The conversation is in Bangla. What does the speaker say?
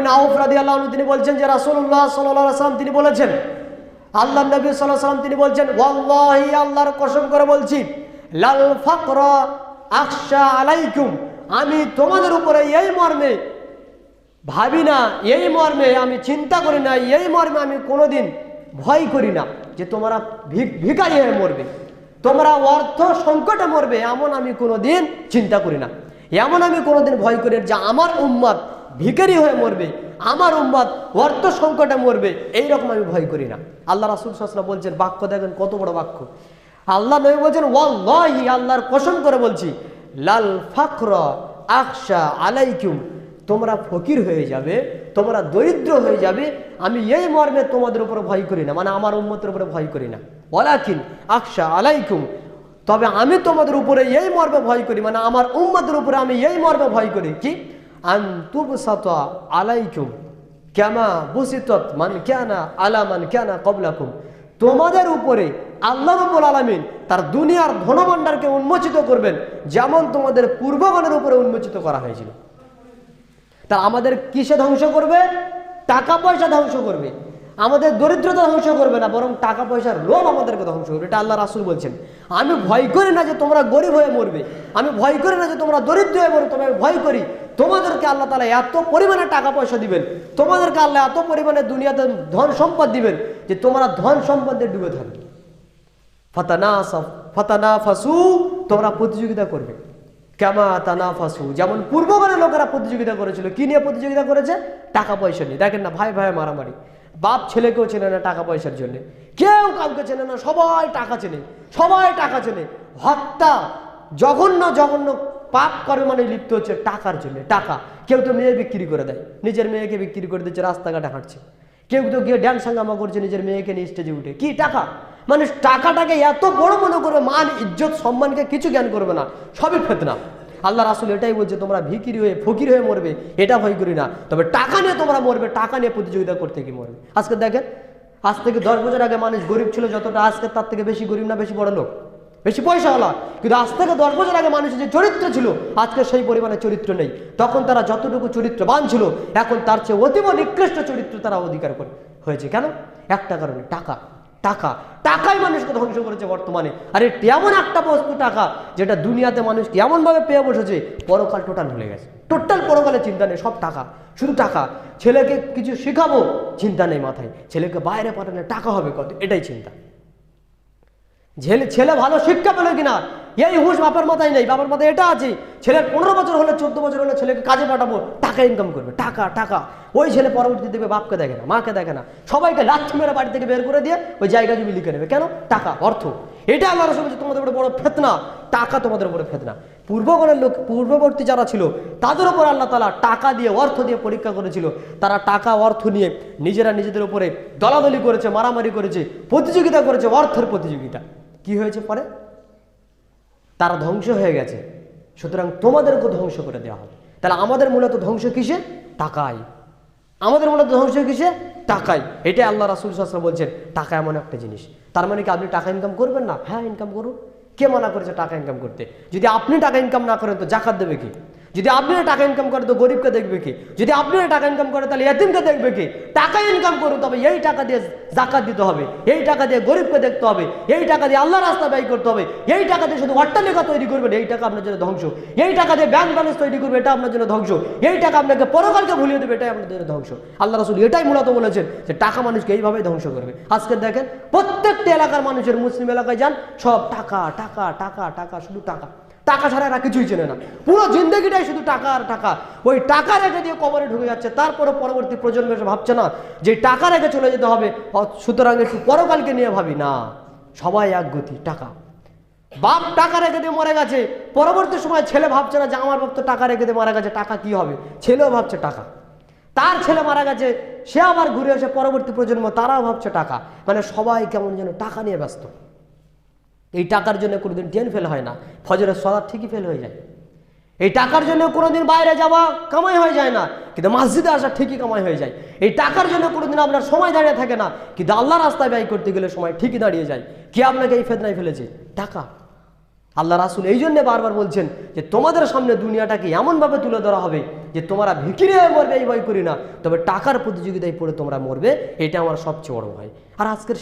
বিন আউফ রাদি আল্লাহ তিনি বলছেন যে সাল্লাল্লাহু সাল্লাম তিনি বলেছেন, আল্লাহ নবী সাল্লাম তিনি বলছেন, ওয়াল্লাহি, আল্লাহর কসম করে বলছি, লাল আখশা আলাইকুম, আমি তোমাদের উপরে এই মর্মে ভাবি না, এই মর্মে আমি চিন্তা করি না, এই মর্মে আমি কোনোদিন ভয় করি না যে তোমরা ভিক- ভিখারি হয়ে মরবে, তোমরা অর্থ সংকটে মরবে, এমন আমি কোনোদিন চিন্তা করি না। এমন আমি কোনোদিন ভয় করি যে আমার উম্মাদ ভিখারি হয়ে মরবে, আমার উম্মাদ অর্থ সংকটে মরবে, এইরকম আমি ভয় করি না। আল্লাহ রাসুল সাসলা বলছেন, বাক্য দেখেন কত বড় বাক্য। আল্লাহ নবী বলছেন, ওয়াল্লাহি আল্লাহর কসম করে বলছি, লাল ফাকর আকশা আলাইকুম, তোমরা ফকির হয়ে যাবে, তোমরা দরিদ্র হয়ে যাবে, আমি এই মর্মে তোমাদের উপরে ভয় করি না মানে আমার উন্মতের উপরে ভয় করি না। ওলাকিন আকশা আলাইকুম, তবে আমি তোমাদের উপরে এই মর্মে ভয় করি মানে আমার উম্মতের উপরে আমি এই মর্মে ভয় করি, কি? আন্তুবসাত আলাইকুম কেমা বুসিতত মান কেনা আলা মান কেনা কবলাকুম তোমাদের উপরে আল্লাহ রব্বুল আলমিন তার দুনিয়ার ধনভাণ্ডারকে উন্মোচিত করবেন, যেমন তোমাদের পূর্বগণের উপরে উন্মোচিত করা হয়েছিল। তা আমাদের কিসে ধ্বংস করবে? টাকা পয়সা ধ্বংস করবে। আমাদের দরিদ্রতা ধ্বংস করবে না, বরং টাকা পয়সার লোভ আমাদেরকে ধ্বংস করবে। এটা আল্লাহ রাসুল বলছেন। আমি ভয় করি না যে তোমরা গরিব হয়ে মরবে। আমি ভয় করি না যে তোমরা দরিদ্র হয়ে মরবে। তবে ভয় করি তোমাদেরকে আল্লাহ তালা এত পরিমাণে টাকা পয়সা দিবেন, তোমাদেরকে আল্লাহ এত পরিমাণে দুনিয়াতে ধন সম্পদ দিবেন যে তোমরা ধন সম্পদে ডুবে থাকবে। ফাতানা ফাতানা ফাসু তোমরা প্রতিযোগিতা করবে। কেমা তানা ফাসু যেমন পূর্বগণের লোকেরা প্রতিযোগিতা করেছিল, কি নিয়ে প্রতিযোগিতা করেছে? টাকা পয়সা নিয়ে। দেখেন না, ভাই ভাই মারামারি। বাপ ছেলেকেও চেনে না টাকা পয়সার জন্য। কেউ কাউকে চেনে না, সবাই টাকা চেনে, সবাই টাকা চেনে। হত্যা, জঘন্য জঘন্য পাপ করে মানে লিপ্ত হচ্ছে টাকার জন্য, টাকা। কেউ তো মেয়ে বিক্রি করে দেয়, নিজের মেয়েকে বিক্রি করে দিচ্ছে, রাস্তাঘাটে হাঁটছে। কেউ তো গিয়ে ড্যান্স হাঙ্গামা করছে, নিজের মেয়েকে নিয়ে স্টেজে উঠে। কি টাকা? মানুষ টাকাটাকে এত বড় মনে করবে, মান, ইজ্জত, সম্মানকে কিছু জ্ঞান করবে না, সবই ফেতনা। আল্লাহ রাসুল এটাই বলছে, তোমরা ভিকির হয়ে, ফকির হয়ে মরবে, এটা ভয় করি না। তবে টাকা নিয়ে তোমরা মরবে, টাকা নিয়ে প্রতিযোগিতা করতে কি মরবে। আজকে দেখেন, আজ থেকে দশ বছর আগে মানুষ গরিব ছিল, যতটা আজকে তার থেকে বেশি গরিব না বেশি বড় লোক। বেশি পয়সা পয়সাওয়ালা কিন্তু আজ থেকে দশ বছর আগে মানুষের যে চরিত্র ছিল আজকে সেই পরিমাণে চরিত্র নেই। তখন তারা যতটুকু চরিত্রবান ছিল, এখন তার চেয়ে অতীব নিকৃষ্ট চরিত্র তারা অধিকার করে। হয়েছে কেন? একটা কারণে, টাকা। টাকা। টাকাই মানুষকে ধ্বংস করেছে বর্তমানে। আর এমন একটা বস্তু, টাকা, যেটা দুনিয়াতে মানুষকে এমনভাবে পেয়ে বসেছে, পরকাল টোটাল ভুলে গেছে। টোটাল পরকালে চিন্তা নেই, সব টাকা। শুধু টাকা। ছেলেকে কিছু শেখাবো, চিন্তা নেই মাথায়। ছেলেকে বাইরে পাঠালে টাকা হবে কত? এটাই চিন্তা। ছেলে ছেলে ভালো শিক্ষা পেল কিনা? এই হুশ বাবার মাথায় নেই বাবার মাথায় এটা আছে। ছেলের পনেরো বছর হলে, চোদ্দ বছর হলে ছেলেকে কাজে পাঠাবো, টাকা ইনকাম করবে, টাকা টাকা। ওই ছেলে পরবর্তীতে দেবে বাপকে দেখে না, মাকে দেখে না। সবাইকে লাচ্ছি মেরে বাড়ি থেকে বের করে দিয়ে ওই জায়গা জমি লিখে নেবে। কেন? টাকা, অর্থ। এটা আল্লাহ রসুল তোমাদের উপরে বড় ফেতনা। টাকা তোমাদের উপরে ফেতনা। পূর্বগণের লোক, পূর্ববর্তী যারা ছিল, তাদের উপর আল্লাহ তালা টাকা দিয়ে, অর্থ দিয়ে পরীক্ষা করেছিল। তারা টাকা, অর্থ নিয়ে নিজেরা নিজেদের উপরে দলাদলি করেছে, মারামারি করেছে, প্রতিযোগিতা করেছে, অর্থের প্রতিযোগিতা। কি হয়েছে পরে? তারা ধ্বংস হয়ে গেছে। সুতরাং তোমাদেরকে ধ্বংস করে দেওয়া হবে। তাহলে আমাদের মূলত ধ্বংস কিসে? টাকাই। আমাদের মূলত ধ্বংস কিসে? টাকাই। এটাই আল্লাহ রাসুল সাসরা বলছেন, টাকা এমন একটা জিনিস। তার মানে কি আপনি টাকা ইনকাম করবেন না? হ্যাঁ ইনকাম করুন। কে মানা করেছে টাকা ইনকাম করতে? যদি আপনি টাকা ইনকাম না করেন তো জাকাত দেবে কি? যদি আপনি টাকা ইনকাম করেন তো গরিবকে দেখবে কি? যদি আপনি টাকা ইনকাম করেন তাহলে এতিমকে দেখবে কি? টাকা ইনকাম করুন, তবে এই টাকা দিয়ে জাকাত দিতে হবে। এই টাকা দিয়ে গরিবকে দেখতে হবে। এই টাকা দিয়ে আল্লাহ রাস্তা ব্যয় করতে হবে। এই টাকা দিয়ে শুধু অট্টালিকা তৈরি করবেন, এই টাকা আপনার জন্য ধ্বংস। এই টাকা দিয়ে ব্যাংক ব্যালেন্স তৈরি করবে এটা আপনার জন্য ধ্বংস। এই টাকা আপনাকে পরকালকে ভুলিয়ে দেবে, এটাই আপনার জন্য ধ্বংস। আল্লাহ রাসুল এটাই মূলত বলেছেন যে টাকা মানুষকে এইভাবেই ধ্বংস করবে। আজকে দেখেন, প্রত্যেকটা এলাকার মানুষের মুসলিম এলাকায় যান, সব টাকা টাকা টাকা টাকা, শুধু টাকা। টাকা ছাড়া এরা কিছুই চেনে না। পুরো জিন্দগিটাই শুধু টাকা আর টাকা। ওই টাকা রেখে দিয়ে কবরে ঢুকে যাচ্ছে। তারপরে পরবর্তী প্রজন্ম এসে ভাবছে, না, যে টাকা রেখে চলে যেতে হবে সুতরাং একটু পরকালকে নিয়ে ভাবি। না, সবাই এক গতি, টাকা। বাপ টাকা রেখে দিয়ে মরে গেছে। পরবর্তী সময় ছেলে ভাবছে না যে আমার বাপ তো টাকা রেখে দিয়ে মারা গেছে, টাকা কি হবে? ছেলেও ভাবছে টাকা। তার ছেলে মারা গেছে, সে আবার ঘুরে এসে পরবর্তী প্রজন্ম, তারাও ভাবছে টাকা। মানে সবাই কেমন যেন টাকা নিয়ে ব্যস্ত। এই টাকার জন্য কোনোদিন ট্রেন ফেল হয় না, ফজরের সলাদ ঠিকই ফেল হয়ে যায়। এই টাকার জন্য কোনোদিন বাইরে যাওয়া কামাই হয়ে যায় না, কিন্তু মসজিদে আসা ঠিকই কামাই হয়ে যায়। এই টাকার জন্য কোনোদিন আপনার সময় দাঁড়িয়ে থাকে না, কিন্তু আল্লাহ রাস্তায় ব্যয় করতে গেলে সময় ঠিকই দাঁড়িয়ে যায়। কে আপনাকে এই ফেতনায় ফেলেছে? টাকা। আল্লাহ রাসুল এই জন্য বারবার বলছেন যে, তোমাদের সামনে দুনিয়াটাকে এমনভাবে তুলে ধরা হবে যে, তোমরা ভিকিরে মরবে, এই ভয় করি না। তবে টাকার প্রতিযোগিতায় পড়ে তোমরা মরবে, এটা আমার সবচেয়ে বড় ভয়। আর আজকের